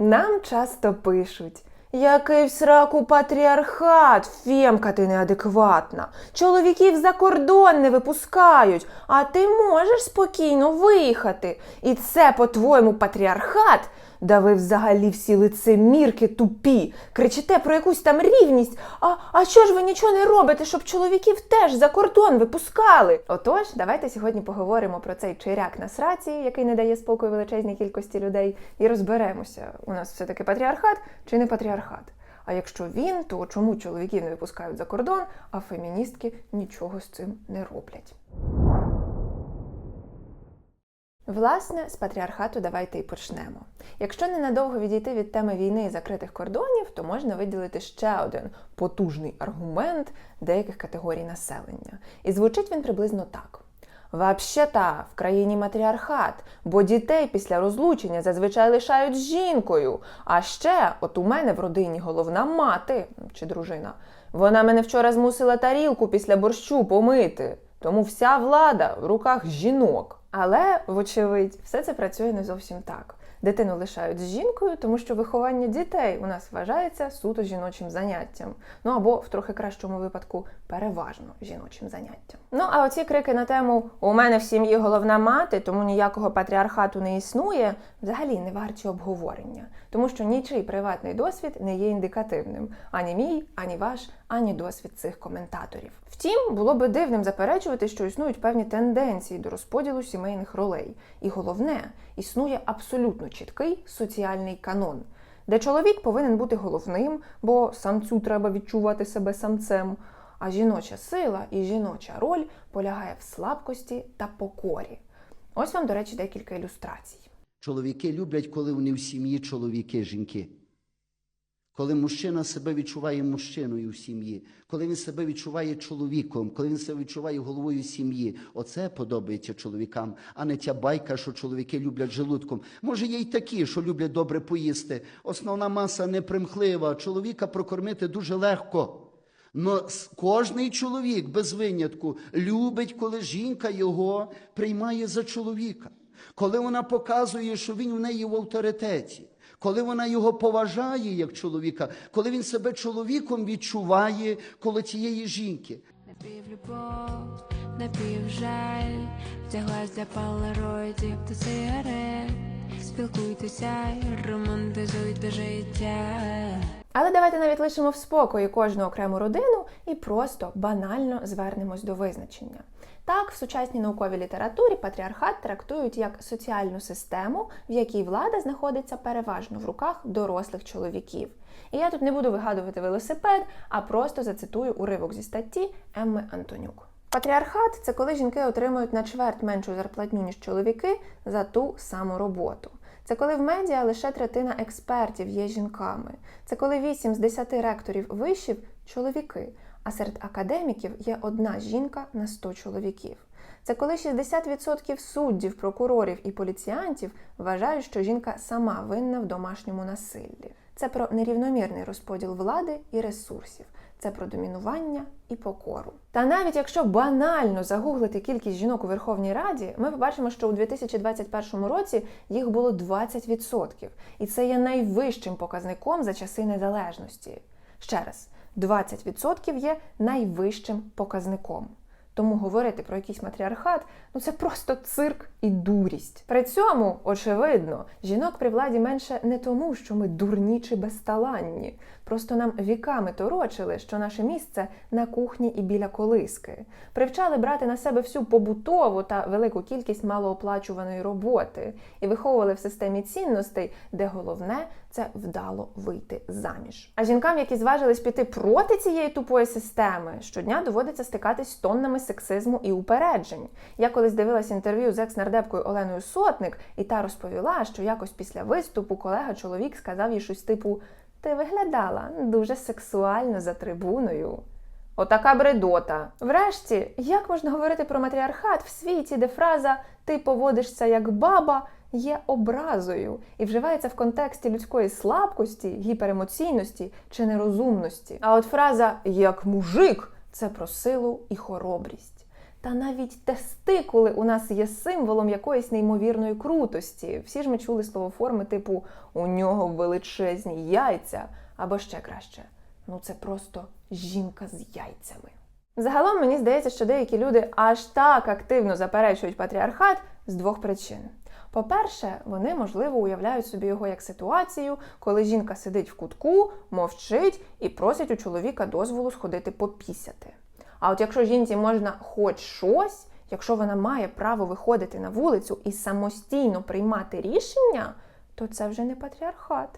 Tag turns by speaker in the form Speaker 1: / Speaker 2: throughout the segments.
Speaker 1: Нам часто пишуть. Який в сраку патріархат, Фемка, ти неадекватна. Чоловіків за кордон не випускають, а ти можеш спокійно виїхати. І це, по-твоєму, патріархат? Да ви взагалі всі лицемірки тупі. Кричите про якусь там рівність. А, а що ж ви нічого не робите, щоб чоловіків теж за кордон випускали? Отож, давайте сьогодні поговоримо про цей чиряк на сраці, який не дає спокою величезній кількості людей, і розберемося, у нас все-таки патріархат чи не патріархат. А якщо він, то чому чоловіків не випускають за кордон, а феміністки нічого з цим не роблять? Власне, з патріархату давайте і почнемо. Якщо ненадовго відійти від теми війни і закритих кордонів, то можна виділити ще один потужний аргумент деяких категорій населення. І звучить він приблизно так. Вообще-та в країні матріархат, бо дітей після розлучення зазвичай лишають жінкою. А ще, от у мене в родині головна мати чи дружина. Вона мене вчора змусила тарілку після борщу помити. Тому вся влада в руках жінок. Але, вочевидь, все це працює не зовсім так. Дитину лишають з жінкою, тому що виховання дітей у нас вважається суто жіночим заняттям. Ну або в трохи кращому випадку переважно жіночим заняттям. Ну а оці крики на тему У мене в сім'ї головна мати, тому ніякого патріархату не існує, взагалі не варті обговорення, тому що нічий приватний досвід не є індикативним ані мій, ані ваш, ані досвід цих коментаторів. Втім, було би дивним заперечувати, що існують певні тенденції до розподілу сімейних ролей. І головне, існує абсолютно чіткий соціальний канон, де чоловік повинен бути головним, бо самцю треба відчувати себе самцем. А жіноча сила і жіноча роль полягає в слабкості та покорі. Ось вам, до речі, декілька ілюстрацій.
Speaker 2: Чоловіки люблять, коли вони в сім'ї чоловіки, жінки. Коли мужчина себе відчуває мужчиною в сім'ї, коли він себе відчуває чоловіком, коли він себе відчуває головою сім'ї, оце подобається чоловікам, а не ця байка, що чоловіки люблять желудком. Може, є й такі, що люблять добре поїсти. Основна маса непримхлива, чоловіка прокормити дуже легко. Но кожний чоловік без винятку любить, коли жінка його приймає за чоловіка, коли вона показує, що він у неї в авторитеті, коли вона його поважає як чоловіка, коли він себе чоловіком відчуває коло цієї жінки.
Speaker 3: Напівлюбов, напівжаль, вдяглась для палероїдів та сигарет. Спілкуйтеся і романтизуйте життя.
Speaker 1: Але давайте навіть лишимо в спокої кожну окрему родину і просто банально звернемось до визначення. Так, в сучасній науковій літературі патріархат трактують як соціальну систему, в якій влада знаходиться переважно в руках дорослих чоловіків. І я тут не буду вигадувати велосипед, а просто зацитую уривок зі статті Емми Антонюк. Патріархат це коли жінки отримують на чверть меншу зарплатню, ніж чоловіки за ту саму роботу. Це коли в медіа лише третина експертів є жінками. Це коли 8 з 10 ректорів вишів чоловіки, а серед академіків є одна жінка на 100 чоловіків. Це коли 60% суддів, прокурорів і поліціянтів вважають, що жінка сама винна в домашньому насиллі. Це про нерівномірний розподіл влади і ресурсів. Це про домінування і покору. Та навіть якщо банально загуглити кількість жінок у Верховній Раді, ми побачимо, що у 2021 році їх було 20%. І це є найвищим показником за часи незалежності. Ще раз, 20% є найвищим показником. Тому говорити про якийсь матріархат ну це просто цирк і дурість. При цьому, очевидно, жінок при владі менше не тому, що ми дурні чи безталанні. Просто нам віками торочили, що наше місце на кухні і біля колиски. Привчали брати на себе всю побутову та велику кількість малооплачуваної роботи і виховували в системі цінностей, де головне це вдало вийти заміж. А жінкам, які зважились піти проти цієї тупої системи, щодня доводиться стикатись з тоннами сексизму і упереджень. Я колись дивилась інтерв'ю з екс-нардепкою Оленою Сотник, і та розповіла, що якось після виступу колега чоловік сказав їй щось типу: Ти виглядала дуже сексуально за трибуною. Отака бредота. Врешті, як можна говорити про матріархат в світі, де фраза Ти поводишся як баба є образою і вживається в контексті людської слабкості, гіперемоційності чи нерозумності. А от фраза як мужик це про силу і хоробрість. Та навіть тестикули у нас є символом якоїсь неймовірної крутості. Всі ж ми чули словоформи типу у нього величезні яйця або ще краще. Ну це просто жінка з яйцями. Загалом мені здається, що деякі люди аж так активно заперечують патріархат з двох причин. По-перше, вони, можливо, уявляють собі його як ситуацію, коли жінка сидить в кутку, мовчить і просить у чоловіка дозволу сходити попісяти. А от якщо жінці можна хоч щось, якщо вона має право виходити на вулицю і самостійно приймати рішення, то це вже не патріархат.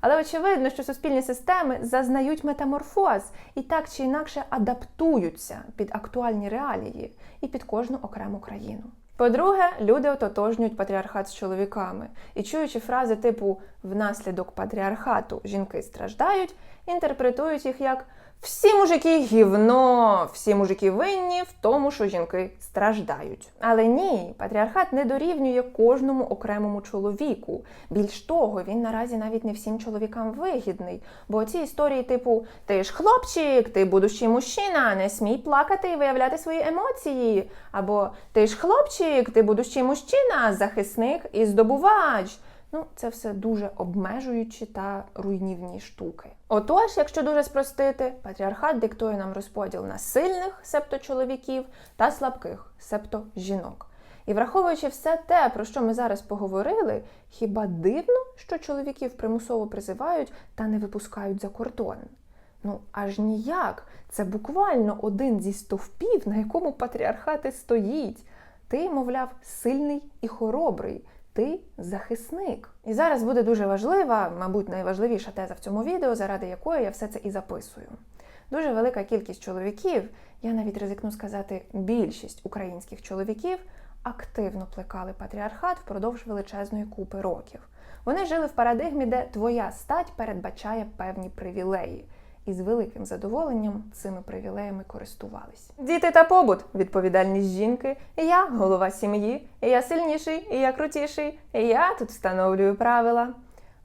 Speaker 1: Але очевидно, що суспільні системи зазнають метаморфоз і так чи інакше адаптуються під актуальні реалії і під кожну окрему країну. По-друге, люди ототожнюють патріархат з чоловіками. І, чуючи фрази типу внаслідок патріархату жінки страждають, інтерпретують їх як всі мужики гівно, всі мужики винні в тому, що жінки страждають. Але ні, патріархат не дорівнює кожному окремому чоловіку. Більш того, він наразі навіть не всім чоловікам вигідний. Бо ці історії, типу ти ж хлопчик, ти будущий мужчина, не смій плакати і виявляти свої емоції. Або ти ж хлопчик, ти будущий мужчина, захисник і здобувач. Ну, це все дуже обмежуючі та руйнівні штуки. Отож, якщо дуже спростити, патріархат диктує нам розподіл на сильних, себто чоловіків, та слабких, себто жінок. І враховуючи все те, про що ми зараз поговорили, хіба дивно, що чоловіків примусово призивають та не випускають за кордон? Ну аж ніяк. Це буквально один зі стовпів, на якому патріархат і стоїть. Ти, мовляв, сильний і хоробрий. Ти захисник. І зараз буде дуже важлива, мабуть, найважливіша теза в цьому відео, заради якої я все це і записую. Дуже велика кількість чоловіків, я навіть ризикну сказати, більшість українських чоловіків активно плекали патріархат впродовж величезної купи років. Вони жили в парадигмі, де твоя стать передбачає певні привілеї. І з великим задоволенням цими привілеями користувались. Діти та побут, відповідальність жінки. Я голова сім'ї, я сильніший, я крутіший, я тут встановлюю правила.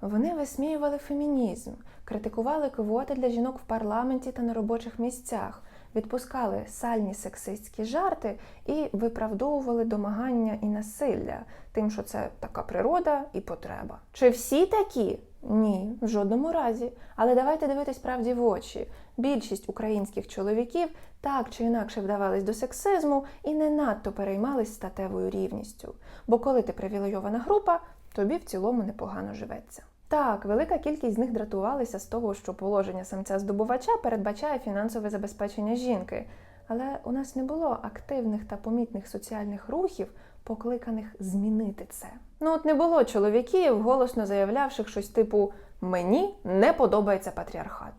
Speaker 1: Вони висміювали фемінізм, критикували квоти для жінок в парламенті та на робочих місцях, відпускали сальні сексистські жарти і виправдовували домагання і насилля, тим, що це така природа і потреба. Чи всі такі? Ні, в жодному разі. Але давайте дивитись правді в очі. Більшість українських чоловіків так чи інакше вдавались до сексизму і не надто переймались статевою рівністю. Бо коли ти привілейована група, тобі в цілому непогано живеться. Так, велика кількість з них дратувалися з того, що положення самця здобувача передбачає фінансове забезпечення жінки. Але у нас не було активних та помітних соціальних рухів, покликаних змінити це. Ну от не було чоловіків, голосно заявлявших щось типу Мені не подобається патріархат.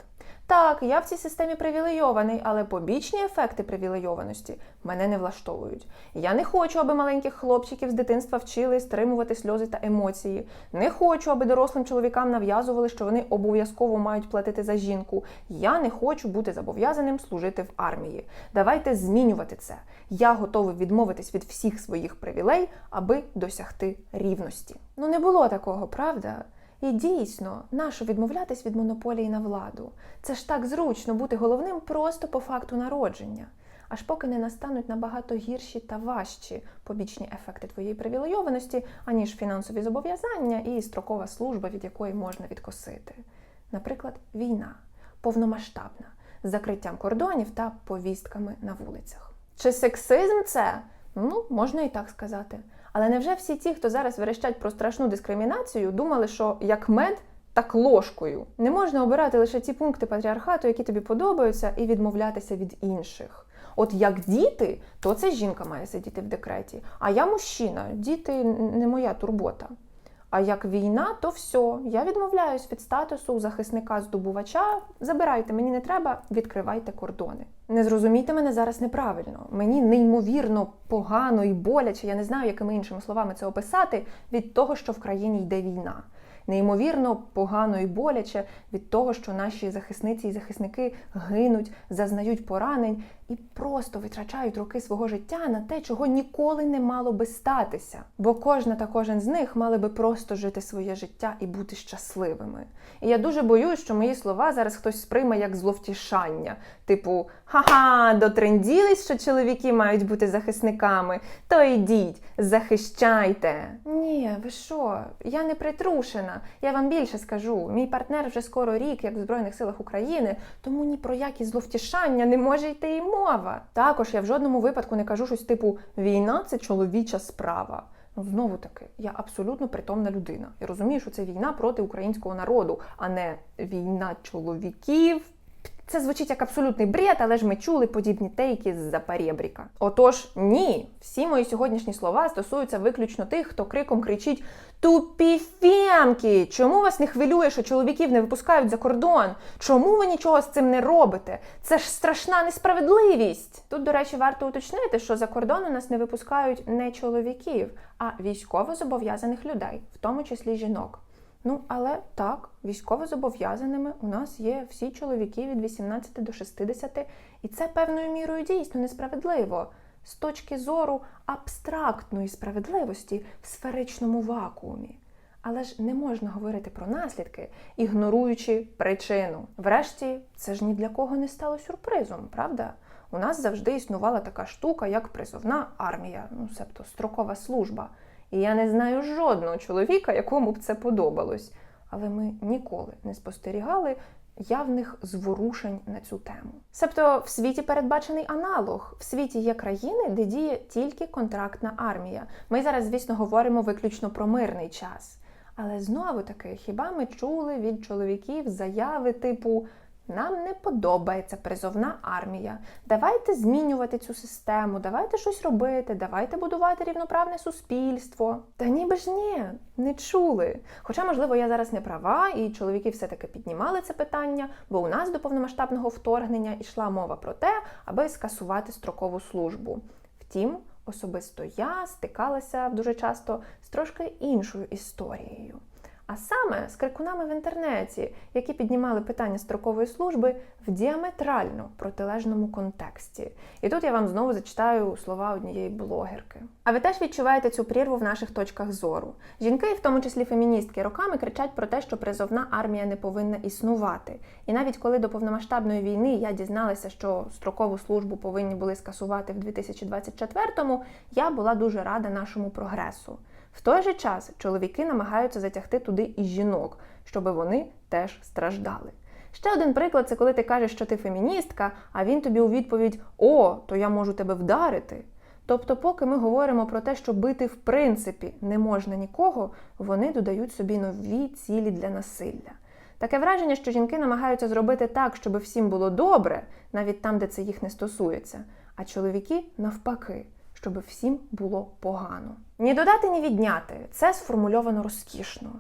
Speaker 1: Так, я в цій системі привілейований, але побічні ефекти привілейованості мене не влаштовують. Я не хочу, аби маленьких хлопчиків з дитинства вчили стримувати сльози та емоції. Не хочу, аби дорослим чоловікам нав'язували, що вони обов'язково мають платити за жінку. Я не хочу бути зобов'язаним служити в армії. Давайте змінювати це. Я готовий відмовитись від всіх своїх привілей, аби досягти рівності. Ну не було такого, правда? І дійсно, нащо відмовлятись від монополії на владу? Це ж так зручно бути головним просто по факту народження. Аж поки не настануть набагато гірші та важчі побічні ефекти твоєї привілейованості, аніж фінансові зобов'язання і строкова служба, від якої можна відкосити. Наприклад, війна повномасштабна з закриттям кордонів та повістками на вулицях. Чи сексизм це? Ну, можна і так сказати. Але невже всі ті, хто зараз верещать про страшну дискримінацію, думали, що як мед, так ложкою? Не можна обирати лише ті пункти патріархату, які тобі подобаються, і відмовлятися від інших. От як діти, то це жінка має сидіти в декреті. А я мужчина, діти не моя турбота. А як війна, то все. Я відмовляюсь від статусу захисника здобувача. Забирайте, мені не треба, відкривайте кордони. Не зрозумійте мене зараз неправильно. Мені неймовірно погано і боляче, я не знаю, якими іншими словами це описати, від того, що в країні йде війна. Неймовірно погано і боляче від того, що наші захисниці і захисники гинуть, зазнають поранень, і просто витрачають роки свого життя на те, чого ніколи не мало би статися. Бо кожна та кожен з них мали би просто жити своє життя і бути щасливими. І я дуже боюсь, що мої слова зараз хтось сприйме як зловтішання. Типу, ха-ха, дотренділись, що чоловіки мають бути захисниками. То йдіть, захищайте. Ні, ви що? Я не притрушена. Я вам більше скажу. Мій партнер вже скоро рік, як в Збройних силах України, тому ні про які зловтішання не може йти мова. Також я в жодному випадку не кажу щось типу війна це чоловіча справа. Ну, знову таки, я абсолютно притомна людина. Я розумію, що це війна проти українського народу, а не війна чоловіків. Це звучить як абсолютний бред, але ж ми чули подібні тейки з-за перебріка. Отож, ні, всі мої сьогоднішні слова стосуються виключно тих, хто криком кричить Тупі фемки! Чому вас не хвилює, що чоловіків не випускають за кордон? Чому ви нічого з цим не робите? Це ж страшна несправедливість. Тут, до речі, варто уточнити, що за кордон у нас не випускають не чоловіків, а військовозобов'язаних людей, в тому числі жінок. Ну, але так, військовозобов'язаними у нас є всі чоловіки від 18 до 60, і це певною мірою дійсно несправедливо з точки зору абстрактної справедливості в сферичному вакуумі. Але ж не можна говорити про наслідки, ігноруючи причину. Врешті, це ж ні для кого не стало сюрпризом, правда? У нас завжди існувала така штука, як призовна армія, ну себто строкова служба. І я не знаю жодного чоловіка, якому б це подобалось. Але ми ніколи не спостерігали явних зворушень на цю тему. Себто в світі передбачений аналог. В світі є країни, де діє тільки контрактна армія. Ми зараз, звісно, говоримо виключно про мирний час. Але знову таки, хіба ми чули від чоловіків заяви типу нам не подобається призовна армія. Давайте змінювати цю систему, давайте щось робити, давайте будувати рівноправне суспільство. Та ніби ж ні, не чули. Хоча, можливо, я зараз не права, і чоловіки все-таки піднімали це питання, бо у нас до повномасштабного вторгнення йшла мова про те, аби скасувати строкову службу. Втім, особисто я стикалася дуже часто з трошки іншою історією. А саме з крикунами в інтернеті, які піднімали питання строкової служби в діаметрально протилежному контексті. І тут я вам знову зачитаю слова однієї блогерки. А ви теж відчуваєте цю прірву в наших точках зору. Жінки, в тому числі феміністки, роками кричать про те, що призовна армія не повинна існувати. І навіть коли до повномасштабної війни я дізналася, що строкову службу повинні були скасувати в 2024-му, я була дуже рада нашому прогресу. В той же час чоловіки намагаються затягти туди і жінок, щоб вони теж страждали. Ще один приклад це коли ти кажеш, що ти феміністка, а він тобі у відповідь О, то я можу тебе вдарити. Тобто, поки ми говоримо про те, що бити в принципі не можна нікого, вони додають собі нові цілі для насилля. Таке враження, що жінки намагаються зробити так, щоб всім було добре, навіть там, де це їх не стосується, а чоловіки навпаки щоб всім було погано. Ні додати, ні відняти. Це сформульовано розкішно.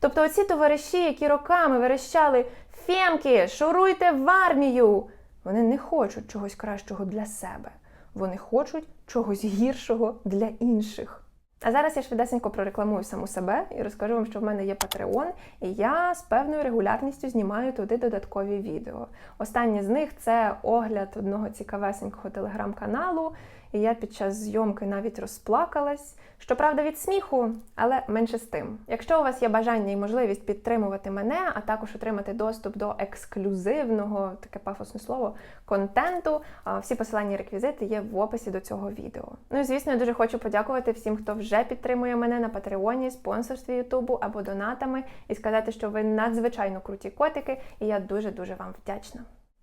Speaker 1: Тобто, оці товариші, які роками верещали Фемки, шуруйте в армію. Вони не хочуть чогось кращого для себе. Вони хочуть чогось гіршого для інших. А зараз я швидесенько прорекламую саму себе і розкажу вам, що в мене є Patreon, і я з певною регулярністю знімаю туди додаткові відео. Останнє з них це огляд одного цікавесенького телеграм-каналу. І я під час зйомки навіть розплакалась. Щоправда, від сміху, але менше з тим. Якщо у вас є бажання і можливість підтримувати мене, а також отримати доступ до ексклюзивного, таке пафосне слово, контенту, всі посилання і реквізити є в описі до цього відео. Ну і звісно, я дуже хочу подякувати всім, хто вже підтримує мене на Патреоні, спонсорстві Ютубу або донатами, і сказати, що ви надзвичайно круті котики, і я дуже дуже вам вдячна.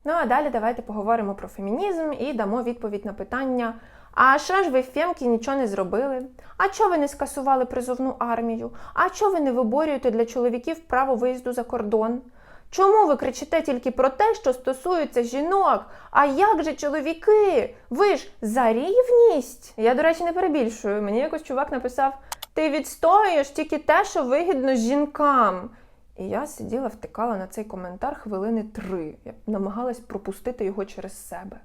Speaker 1: Ну а далі давайте поговоримо про фемінізм і дамо відповідь на питання: а що ж ви, фемки, нічого не зробили? А чого ви не скасували призовну армію? А чого ви не виборюєте для чоловіків право виїзду за кордон? Чому ви кричите тільки про те, що стосується жінок? А як же чоловіки? Ви ж за рівність? Я, до речі, не перебільшую. Мені якось чувак написав: ти відстоюєш тільки те, що вигідно жінкам. І я сиділа, втикала на цей коментар хвилини три. Я намагалась пропустити його через себе.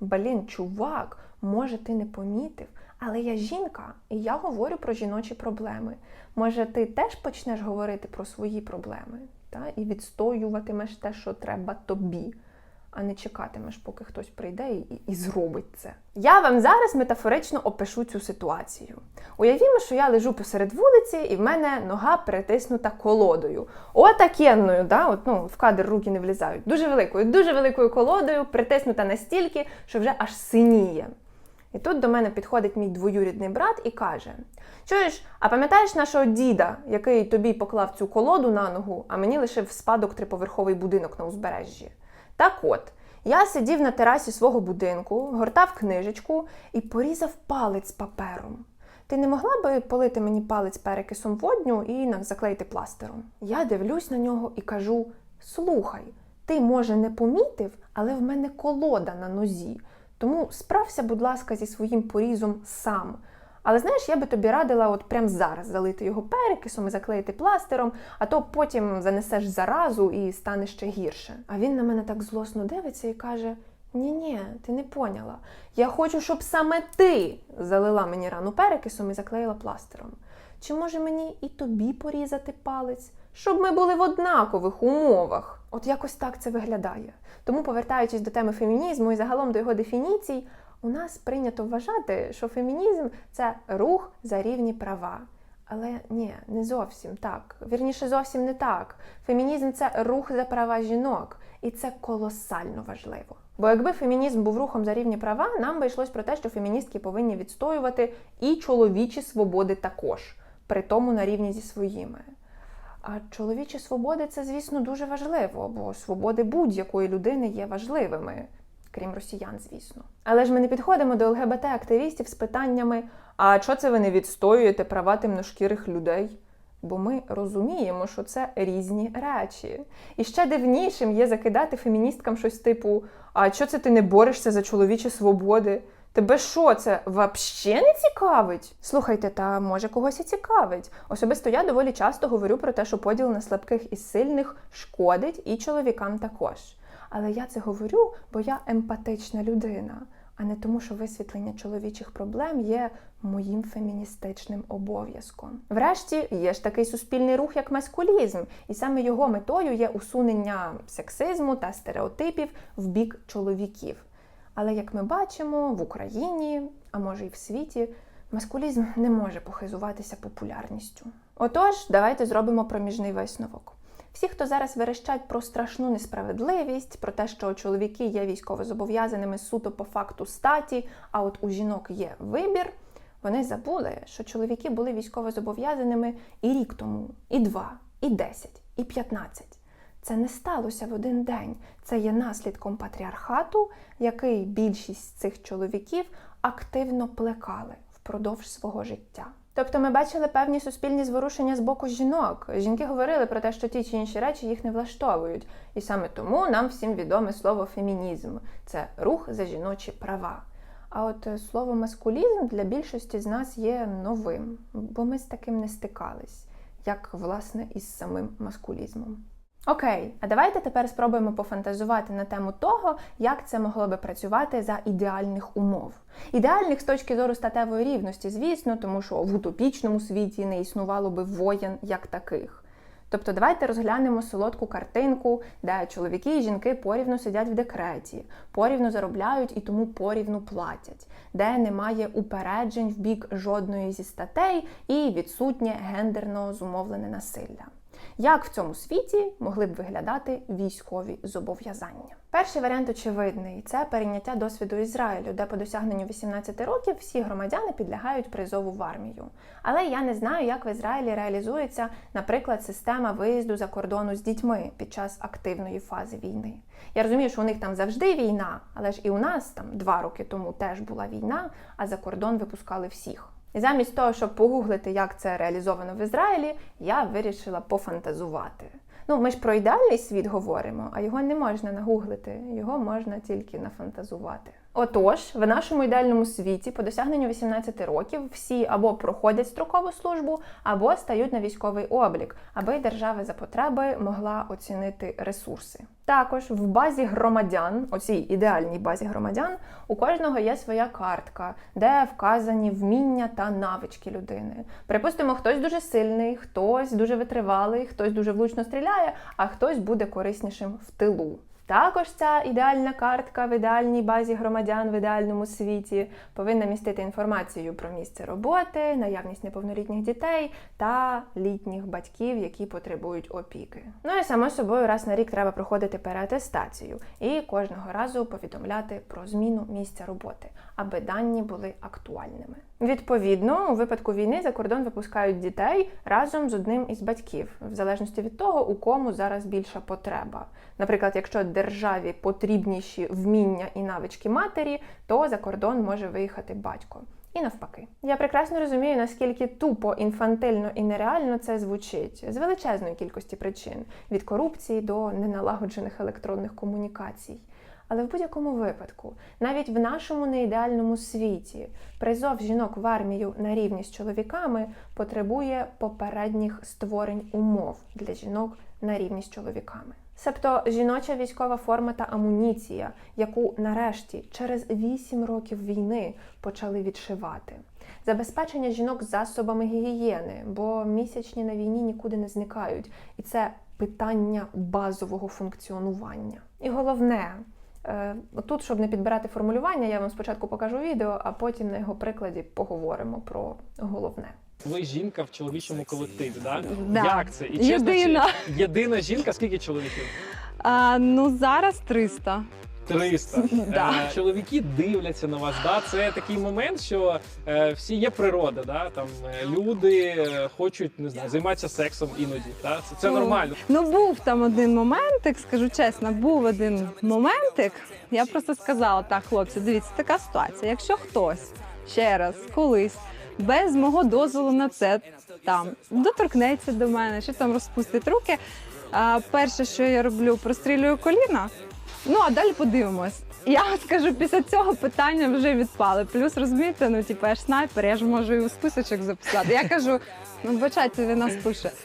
Speaker 1: Блін, чувак, може, ти не помітив, але я жінка, і я говорю про жіночі проблеми. Може, ти теж почнеш говорити про свої проблеми та? і відстоюватимеш те, що треба тобі. а не чекатимеш, поки хтось прийде і, і зробить це. Я вам зараз метафорично опишу цю ситуацію. Уявімо, що я лежу посеред вулиці, і в мене нога перетиснута колодою. Отакенною, да? От, ну, в кадр руки не влізають. Дуже великою, дуже великою колодою, притиснута настільки, що вже аж синіє. І тут до мене підходить мій двоюрідний брат і каже: Чуєш, а пам'ятаєш нашого діда, який тобі поклав цю колоду на ногу, а мені лишив в спадок триповерховий будинок на узбережжі? Так от, я сидів на терасі свого будинку, гортав книжечку і порізав палець папером. Ти не могла би полити мені палець перекисом водню і заклеїти пластером? Я дивлюсь на нього і кажу: слухай, ти, може, не помітив, але в мене колода на нозі. Тому справся, будь ласка, зі своїм порізом сам. Але знаєш, я би тобі радила от прямо зараз залити його перекисом і заклеїти пластером, а то потім занесеш заразу і стане ще гірше. А він на мене так злосно дивиться і каже: Ні-ні, ти не поняла. Я хочу, щоб саме ти залила мені рану перекисом і заклеїла пластером. Чи може мені і тобі порізати палець, щоб ми були в однакових умовах? От якось так це виглядає. Тому, повертаючись до теми фемінізму і загалом до його дефініцій, у нас прийнято вважати, що фемінізм це рух за рівні права. Але ні, не зовсім так. Вірніше, зовсім не так. Фемінізм це рух за права жінок, і це колосально важливо. Бо якби фемінізм був рухом за рівні права, нам би йшлось про те, що феміністки повинні відстоювати і чоловічі свободи також, при тому на рівні зі своїми. А чоловічі свободи це, звісно, дуже важливо, бо свободи будь-якої людини є важливими, крім росіян, звісно. Але ж ми не підходимо до ЛГБТ-активістів з питаннями: а чого це ви не відстоюєте права темношкірих людей? Бо ми розуміємо, що це різні речі. І ще дивнішим є закидати феміністкам щось типу: а чого це ти не борешся за чоловічі свободи? Тебе що, це вообще не цікавить? Слухайте, та може когось і цікавить. Особисто я доволі часто говорю про те, що поділ на слабких і сильних шкодить і чоловікам також. Але я це говорю, бо я емпатична людина, а не тому, що висвітлення чоловічих проблем є моїм феміністичним обов'язком. Врешті є ж такий суспільний рух, як маскулізм, і саме його метою є усунення сексизму та стереотипів в бік чоловіків. Але як ми бачимо, в Україні, а може і в світі, маскулізм не може похизуватися популярністю. Отож, давайте зробимо проміжний висновок. Всі, хто зараз верещать про страшну несправедливість, про те, що чоловіки є військовозобов'язаними суто по факту статі, а от у жінок є вибір, вони забули, що чоловіки були військовозобов'язаними і рік тому, і два, і десять, і п'ятнадцять. Це не сталося в один день. Це є наслідком патріархату, який більшість цих чоловіків активно плекали впродовж свого життя. Тобто ми бачили певні суспільні зворушення з боку жінок. Жінки говорили про те, що ті чи інші речі їх не влаштовують. І саме тому нам всім відоме слово фемінізм це рух за жіночі права. А от е, слово маскулізм для більшості з нас є новим, бо ми з таким не стикались, як власне із самим маскулізмом. Окей, а давайте тепер спробуємо пофантазувати на тему того, як це могло би працювати за ідеальних умов. Ідеальних з точки зору статевої рівності, звісно, тому що в утопічному світі не існувало би воєн як таких. Тобто давайте розглянемо солодку картинку, де чоловіки і жінки порівну сидять в декреті, порівну заробляють і тому порівну платять, де немає упереджень в бік жодної зі статей і відсутнє гендерно зумовлене насилля. Як в цьому світі могли б виглядати військові зобов'язання? Перший варіант очевидний це перейняття досвіду Ізраїлю, де по досягненню 18 років всі громадяни підлягають призову в армію. Але я не знаю, як в Ізраїлі реалізується, наприклад, система виїзду за кордону з дітьми під час активної фази війни. Я розумію, що у них там завжди війна, але ж і у нас там два роки тому теж була війна, а за кордон випускали всіх. І замість того, щоб погуглити, як це реалізовано в Ізраїлі, я вирішила пофантазувати. Ну, ми ж про ідеальний світ говоримо, а його не можна нагуглити, його можна тільки нафантазувати. Отож, в нашому ідеальному світі по досягненню 18 років всі або проходять строкову службу, або стають на військовий облік, аби держава за потреби могла оцінити ресурси. Також в базі громадян, оцій ідеальній базі громадян, у кожного є своя картка, де вказані вміння та навички людини. Припустимо, хтось дуже сильний, хтось дуже витривалий, хтось дуже влучно стріляє, а хтось буде кориснішим в тилу. Також ця ідеальна картка в ідеальній базі громадян в ідеальному світі повинна містити інформацію про місце роботи, наявність неповнолітніх дітей та літніх батьків, які потребують опіки. Ну і само собою, раз на рік треба проходити переатестацію і кожного разу повідомляти про зміну місця роботи, аби дані були актуальними. Відповідно, у випадку війни за кордон випускають дітей разом з одним із батьків, в залежності від того, у кому зараз більша потреба. Наприклад, якщо державі потрібніші вміння і навички матері, то за кордон може виїхати батько. І навпаки, я прекрасно розумію, наскільки тупо, інфантильно і нереально це звучить з величезної кількості причин від корупції до неналагоджених електронних комунікацій. Але в будь-якому випадку, навіть в нашому неідеальному світі, призов жінок в армію на рівні з чоловіками потребує попередніх створень умов для жінок на рівні з чоловіками. Себто жіноча військова форма та амуніція, яку нарешті через 8 років війни почали відшивати. Забезпечення жінок засобами гігієни, бо місячні на війні нікуди не зникають, і це питання базового функціонування. І головне, тут, щоб не підбирати формулювання, я вам спочатку покажу відео, а потім на його прикладі поговоримо про головне.
Speaker 4: Ви жінка в чоловічому колективі, так?
Speaker 5: Да.
Speaker 4: Як це? І чесно,
Speaker 5: Єдина.
Speaker 4: чи- єдина жінка, скільки чоловіків?
Speaker 5: А, ну зараз 300.
Speaker 4: 300.
Speaker 5: Да.
Speaker 4: Е, Чоловіки дивляться на вас. Да? Це такий момент, що е, всі є природа. Да? Там е, люди е, хочуть не знаю, займатися сексом іноді. Да? Це, це
Speaker 5: Ну,
Speaker 4: нормально.
Speaker 5: Ну був там один моментик, скажу чесно, був один моментик. Я просто сказала так, хлопці, дивіться, така ситуація. Якщо хтось ще раз колись без мого дозволу на це там доторкнеться до мене, чи там розпустить руки. А, перше, що я роблю, прострілюю коліна. Ну а далі подивимось. Я скажу, після цього питання вже відпали. Плюс розумієте, ну типу, я ж снайпер, я ж можу і у списочок записати. Я кажу, ну бачайте, він нас пише.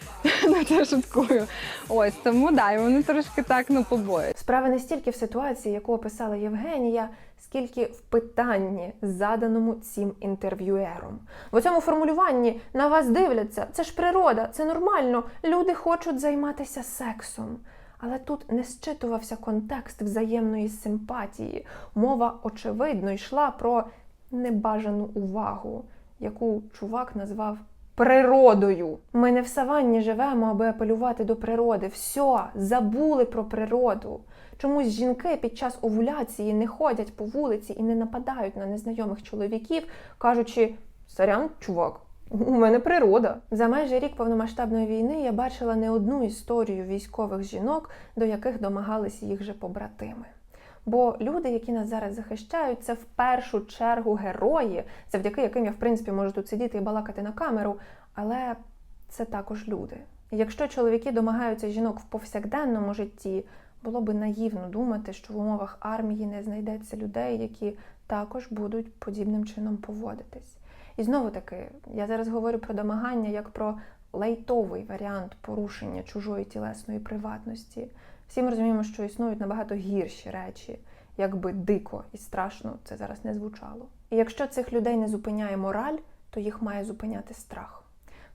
Speaker 5: Ну це шуткую. Ось тому да, і вони трошки так ну побоюють.
Speaker 1: Справа не стільки в ситуації, яку описала Євгенія, скільки в питанні, заданому цим інтерв'юером. В цьому формулюванні на вас дивляться, це ж природа, це нормально. Люди хочуть займатися сексом. Але тут не зчитувався контекст взаємної симпатії. Мова, очевидно, йшла про небажану увагу, яку чувак назвав природою. Ми не в саванні живемо, аби апелювати до природи. Все, забули про природу. Чомусь жінки під час овуляції не ходять по вулиці і не нападають на незнайомих чоловіків, кажучи: Сорян, чувак, у мене природа. За майже рік повномасштабної війни я бачила не одну історію військових жінок, до яких домагались їх же побратими. Бо люди, які нас зараз захищають, це в першу чергу герої, завдяки яким я в принципі можу тут сидіти і балакати на камеру, але це також люди. Якщо чоловіки домагаються жінок в повсякденному житті, було би наївно думати, що в умовах армії не знайдеться людей, які також будуть подібним чином поводитись. І знову таки, я зараз говорю про домагання як про лайтовий варіант порушення чужої тілесної приватності. Всі ми розуміємо, що існують набагато гірші речі, якби дико і страшно це зараз не звучало. І якщо цих людей не зупиняє мораль, то їх має зупиняти страх.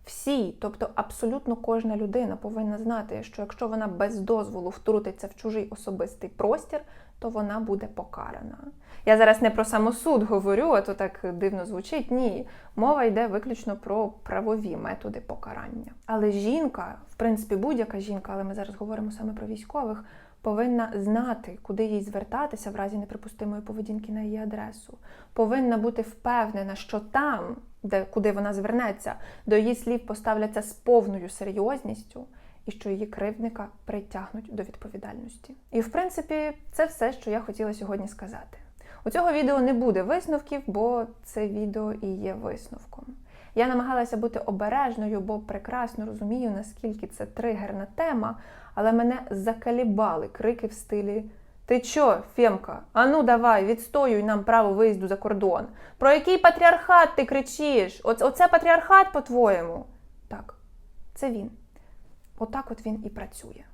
Speaker 1: Всі, тобто абсолютно кожна людина повинна знати, що якщо вона без дозволу втрутиться в чужий особистий простір, то вона буде покарана. Я зараз не про самосуд говорю, а то так дивно звучить. Ні, мова йде виключно про правові методи покарання. Але жінка, в принципі, будь-яка жінка, але ми зараз говоримо саме про військових, повинна знати, куди їй звертатися в разі неприпустимої поведінки на її адресу. Повинна бути впевнена, що там, де куди вона звернеться, до її слів поставляться з повною серйозністю. І що її кривдника притягнуть до відповідальності. І в принципі, це все, що я хотіла сьогодні сказати. У цього відео не буде висновків, бо це відео і є висновком. Я намагалася бути обережною, бо прекрасно розумію, наскільки це тригерна тема, але мене закалібали крики в стилі Ти чо, Фемка? Ану давай, відстоюй нам право виїзду за кордон. Про який патріархат ти кричиш? Оце, патріархат, по-твоєму? Так, це він. Отак от він і працює.